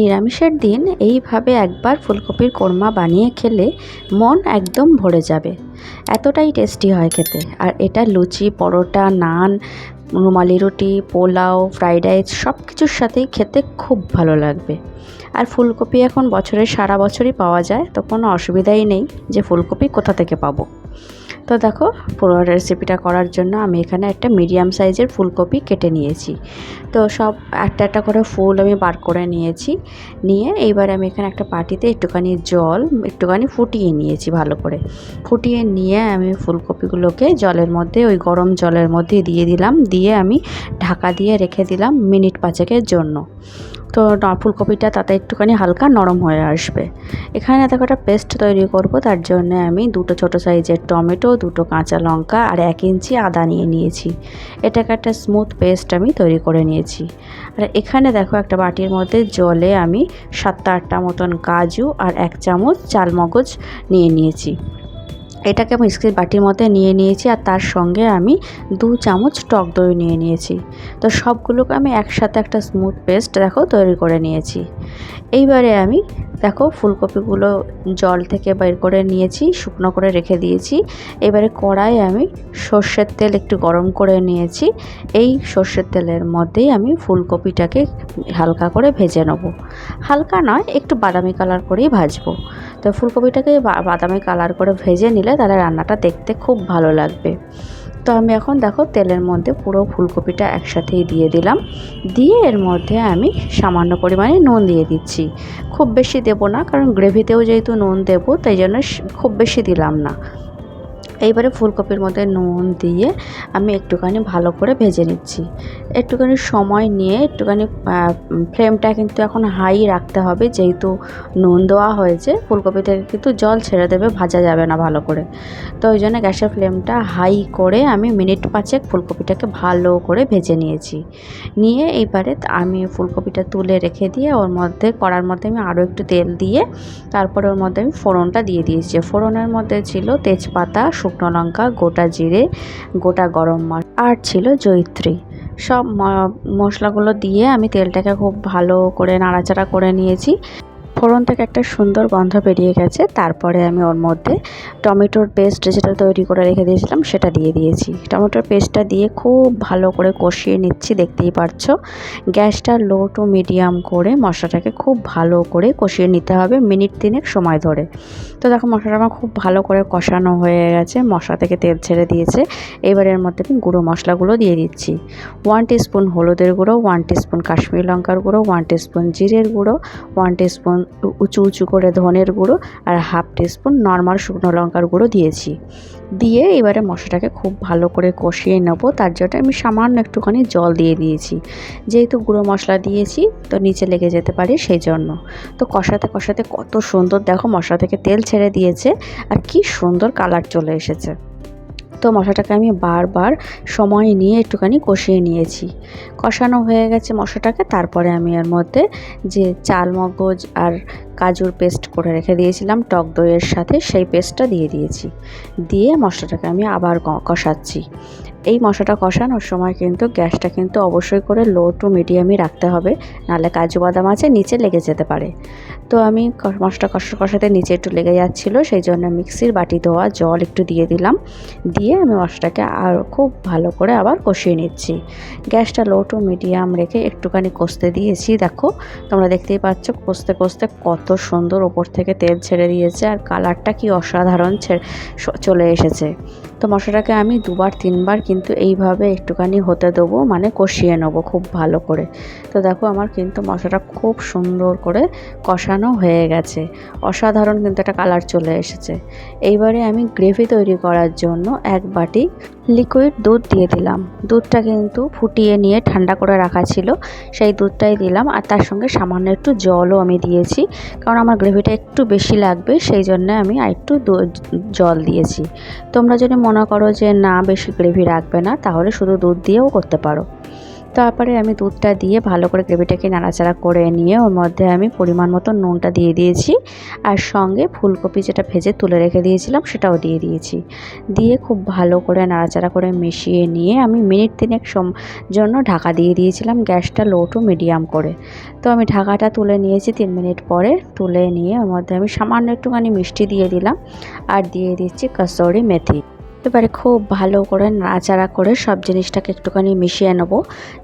নিরামিষের দিন এইভাবে একবার ফুলকপির কোরমা বানিয়ে খেলে মন একদম ভরে যাবে। এতটাই টেস্টি হয় খেতে। আর এটা লুচি, পরোটা, নান, রুমালি রুটি, পোলাও, ফ্রাইড রাইস সব কিছুর সাথেই খেতে খুব ভালো লাগবে। আর ফুলকপি এখন বছরের সারা বছরই পাওয়া যায়, তো কোনো অসুবিধাই নেই যে ফুলকপি কোথা থেকে পাবো। তো দেখো, পুরো রেসিপিটা করার জন্য আমি এখানে একটা মিডিয়াম সাইজের ফুলকপি কেটে নিয়েছি। তো সব একটা একটা করে ফুল আমি বার করে নিয়েছি। নিয়ে এইবার আমি এখানে একটা পাটিতে একটুখানি জল, একটুখানি ফুটিয়ে নিয়েছি ভালো করে। ফুটিয়ে নিয়ে আমি ফুলকপিগুলোকে জলের মধ্যে, ওই গরম জলের মধ্যে দিয়ে দিলাম। দিয়ে আমি ঢাকা দিয়ে রেখে দিলাম মিনিট পাঁচেকের জন্য। তো ফুলকপিটা তাতে একটুখানি হালকা নরম হয়ে আসবে। এখানে দেখো একটা পেস্ট তৈরি করব, তার জন্য আমি দুটো ছোট সাইজের টমেটো, দুটো কাঁচা লঙ্কা আর এক ইঞ্চি আদা নিয়ে নিয়েছি। এটাকে একটা স্মুথ পেস্ট আমি তৈরি করে নিয়েছি। আর এখানে দেখো একটা বাটির মধ্যে জলে আমি সাতটা আটটা মতন কাজু আর এক চামচ চালমগজ নিয়ে নিয়েছি। এটাকে আমি স্কিল বাটির মধ্যে নিয়ে নিয়েছি আর তার সঙ্গে আমি দু চামচ টক দই নিয়ে নিয়েছি। তো সবগুলোকে আমি একসাথে একটা স্মুথ পেস্ট দেখো তৈরি করে নিয়েছি। এইবারে আমি দেখো ফুলকপিগুলো জল থেকে বের করে নিয়েছি, শুকনো করে রেখে দিয়েছি। এবারে কড়াই আমি সর্ষের তেল একটু গরম করে নিয়েছি। এই সর্ষের তেলের মধ্যেই আমি ফুলকপিটাকে হালকা করে ভেজে নেব। হালকা নয়, একটু বাদামি কালার করেই ভাজবো। তো ফুলকপিটাকে বাদামি কালার করে ভেজে নিলে তাহলে রান্নাটা দেখতে খুব ভালো লাগবে। তো আমি এখন দেখো তেলের মধ্যে পুরো ফুলকপিটা একসাথেই দিয়ে দিলাম। দিয়ে এর মধ্যে আমি সামান্য পরিমাণে নুন দিয়ে দিচ্ছি। খুব বেশি দেবো না, কারণ গ্রেভিতেও যেহেতু নুন দেবো, তাই জন্য খুব বেশি দিলাম না। এইবারে ফুলকপির মধ্যে নুন দিয়ে আমি একটুখানি ভালো করে ভেজে নিচ্ছি। একটুখানি সময় নিয়ে, একটুখানি ফ্লেমটা কিন্তু এখন হাই রাখতে হবে। যেহেতু নুন দেওয়া হয়েছে, ফুলকপি থেকে কিন্তু জল ছেড়ে দেবে, ভাজা যাবে না ভালো করে। তো ওই জন্য গ্যাসের ফ্লেমটা হাই করে আমি মিনিট পাঁচেক ফুলকপিটাকে ভালো করে ভেজে নিয়েছি। নিয়ে এইবারে আমি ফুলকপিটা তুলে রেখে দিয়ে, ওর মধ্যে, কড়ার মধ্যে আমি আরও একটু তেল দিয়ে, তারপরে ওর মধ্যে আমি ফোড়নটা দিয়ে দিয়েছি। ফোড়নের মধ্যে ছিল তেজপাতা, শুকনো লঙ্কা, গোটা জিরে, গোটা গরম মশলা, আর ছিল জৈত্রী সব মশলাগুলো দিয়ে আমি তেলটাকে খুব ভালো করে নাড়াচাড়া করে নিয়েছি। ফোড়ন থেকে একটা সুন্দর গন্ধ বেরিয়ে গেছে। তারপরে আমি ওর মধ্যে টমেটোর পেস্ট যেটা তৈরি করে রেখে দিয়েছিলাম, সেটা দিয়ে দিয়েছি। টমেটোর পেস্টটা দিয়ে খুব ভালো করে কষিয়ে নিচ্ছি, দেখতেই পারছ। গ্যাসটা লো টু মিডিয়াম করে মশলাটাকে খুব ভালো করে কষিয়ে নিতে হবে মিনিট তিনেক সময় ধরে। তো দেখো, মশলাটা আমার খুব ভালো করে কষানো হয়ে গেছে, মশলা থেকে তেল ছেড়ে দিয়েছে। এবার এর মধ্যে আমি গুঁড়ো মশলাগুলো দিয়ে দিচ্ছি। ওয়ান স্পুন হলুদের গুঁড়ো, ওয়ান স্পুন কাশ্মীর লঙ্কার গুঁড়ো, ওয়ান স্পুন জিরের গুঁড়ো, ওয়ান স্পুন উঁচু উঁচু করে ধনের গুঁড়ো আর হাফ টিস্পুন নর্মাল শুকনো লঙ্কার গুঁড়ো দিয়েছি। দিয়ে এবারে মশলাটাকে খুব ভালো করে কষিয়ে নেব। তার জন্য আমি সামান্য একটুখানি জল দিয়ে দিয়েছি। যেহেতু গুঁড়ো মশলা দিয়েছি, তো নিচে লেগে যেতে পারে সেই জন্য তো কষাতে কষাতে কত সুন্দর দেখো মশলা থেকে তেল ছেড়ে দিয়েছে, আর কি সুন্দর কালার চলে এসেছে। তো মশলাটাকে আমি বারবার সময় নিয়ে একটুখানি কষিয়ে নিয়েছি। কষানো হয়ে গেছে মশলাটাকে তারপরে আমি এর মধ্যে যে চাল মগজ আর কাজুর পেস্ট করে রেখে দিয়েছিলাম টক দইয়ের সাথে, সেই পেস্টটা দিয়ে দিয়েছি। দিয়ে মশলাটাকে আমি আবার কষাচ্ছি। এই মশলাটা কষানোর সময় কিন্তু গ্যাসটা কিন্তু অবশ্যই করে লো টু মিডিয়ামই রাখতে হবে, নাহলে কাজু বাদাম আছে, নিচে লেগে যেতে পারে। তো আমি মশলা কষা, কষাতে নিচে একটু লেগে যাচ্ছিল, সেই জন্য মিক্সির বাটি ধোয়া জল একটু দিয়ে দিলাম। দিয়ে আমি মশলাটাকে আর খুব ভালো করে আবার কষিয়ে নিচ্ছি। গ্যাসটা লো টু মিডিয়াম রেখে একটুখানি কষতে দিয়েছি, দেখো। তোমরা দেখতেই পাচ্ছ, কষতে কষতে কত সুন্দর ওপর থেকে তেল ছেড়ে দিয়েছে, আর কালারটা কি অসাধারণ চলে এসেছে। তো মশলাটাকে আমি দুবার, তিনবার কিন্তু এইভাবে একটুখানি হতে দেবো মানে কষিয়ে নেব খুব ভালো করে। তো দেখো আমার কিন্তু মশলাটা খুব সুন্দর করে কষানো হয়ে গেছে। অসাধারণ কিন্তু একটা কালার চলে এসেছে। এইবারে আমি গ্রেভি তৈরি করার জন্য এক বাটি লিকুইড দুধ দিয়ে দিলাম। দুধটা কিন্তু ফুটিয়ে নিয়ে ঠান্ডা করে রাখা ছিল। সেই দুধটাই দিলাম আর তার সঙ্গে সামান্য একটু জলও আমি দিয়েছি। কারণ আমার গ্রেভিটা একটু বেশি লাগবে, সেই জন্য আমি আর একটু জল দিয়েছি। তোমরা যদি মনে করো যে না, বেশি গ্রেভি রাখবে না, তাহলে শুধু দুধ দিয়েও করতে পারো। তারপরে আমি দুধটা দিয়ে ভালো করে গ্রেভিটাকে নাড়াচাড়া করে নিয়ে ওর মধ্যে আমি পরিমাণ মতো নুনটা দিয়ে দিয়েছি। আর সঙ্গে ফুলকপি যেটা ভেজে তুলে রেখে দিয়েছিলাম সেটাও দিয়ে দিয়েছি। দিয়ে খুব ভালো করে নাড়াচাড়া করে মিশিয়ে নিয়ে আমি মিনিট তিনেক জন্য ঢাকা দিয়ে দিয়েছিলাম গ্যাসটা লো টু মিডিয়াম করে। তো আমি ঢাকাটা তুলে নিয়েছি তিন মিনিট পরে তুলে নিয়ে ওর মধ্যে আমি সামান্য একটুখানি মিষ্টি দিয়ে দিলাম। আর দিয়ে দিচ্ছি কসৌরি মেথি। এবারে খুব ভালো করে নাড়াচাড়া করে সব জিনিসটাকে একটুখানি মিশিয়ে নেব।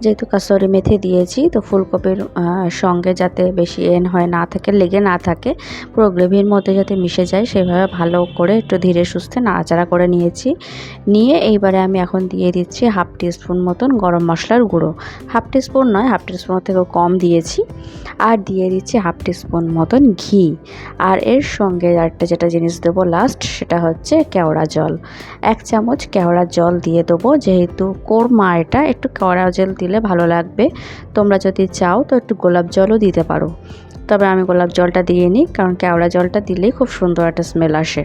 যেহেতু কাসরি মেথি দিয়েছি, তো ফুলকপির সঙ্গে যাতে বেশি এন হয় না থাকে, লেগে না থাকে, পুরো গ্রেভির মধ্যে যাতে মিশে যায়, সেভাবে ভালো করে একটু ধীরে সুস্থে নাড়াচাড়া করে নিয়েছি। নিয়ে এইবারে আমি এখন দিয়ে দিচ্ছি হাফ টিস্পুন মতন গরম মশলার গুঁড়ো। হাফ টিস্পুন নয়, হাফ টিস্পুন থেকেও কম দিয়েছি। আর দিয়ে দিচ্ছি হাফ টিস্পুন মতন ঘি। আর এর সঙ্গে আরেকটা যেটা জিনিস দেবো লাস্ট, সেটা হচ্ছে কেওড়া জল। এক চামচ কেওড়া জল দিয়ে দেবো। যেহেতু কোরমা এটা, একটু কেওড়া জল দিলে ভালো লাগবে। তোমরা যদি চাও তো একটু গোলাপ জলও দিতে পারো। তবে আমি গোলাপ জলটা দিয়ে নিই, কারণ কেওড়া জলটা দিলেই খুব সুন্দর একটা স্মেল আসে।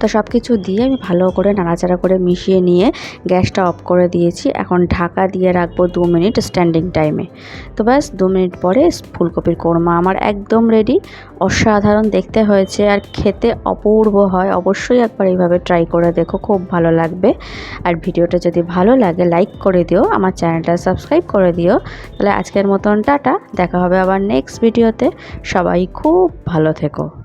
তো সব কিছু দিয়ে আমি ভালো করে নাড়াচাড়া করে মিশিয়ে নিয়ে গ্যাসটা অফ করে দিয়েছি। এখন ঢাকা দিয়ে রাখব দু মিনিট স্ট্যান্ডিং টাইমে। তো ব্যাস, দু মিনিট পরে ফুলকপির কোরমা আমার একদম রেডি। অসাধারণ দেখতে হয়েছে আর খেতে অপূর্ব হয়। অবশ্যই একবার এইভাবে ট্রাই করে দেখো, খুব ভালো লাগবে। আর ভিডিওটা যদি ভালো লাগে, লাইক করে দিও, আমার চ্যানেলটা সাবস্ক্রাইব করে দিও। তাহলে আজকের মতন টাটা, দেখা হবে আবার নেক্সট ভিডিওতে। সবাই খুব ভালো থেকো।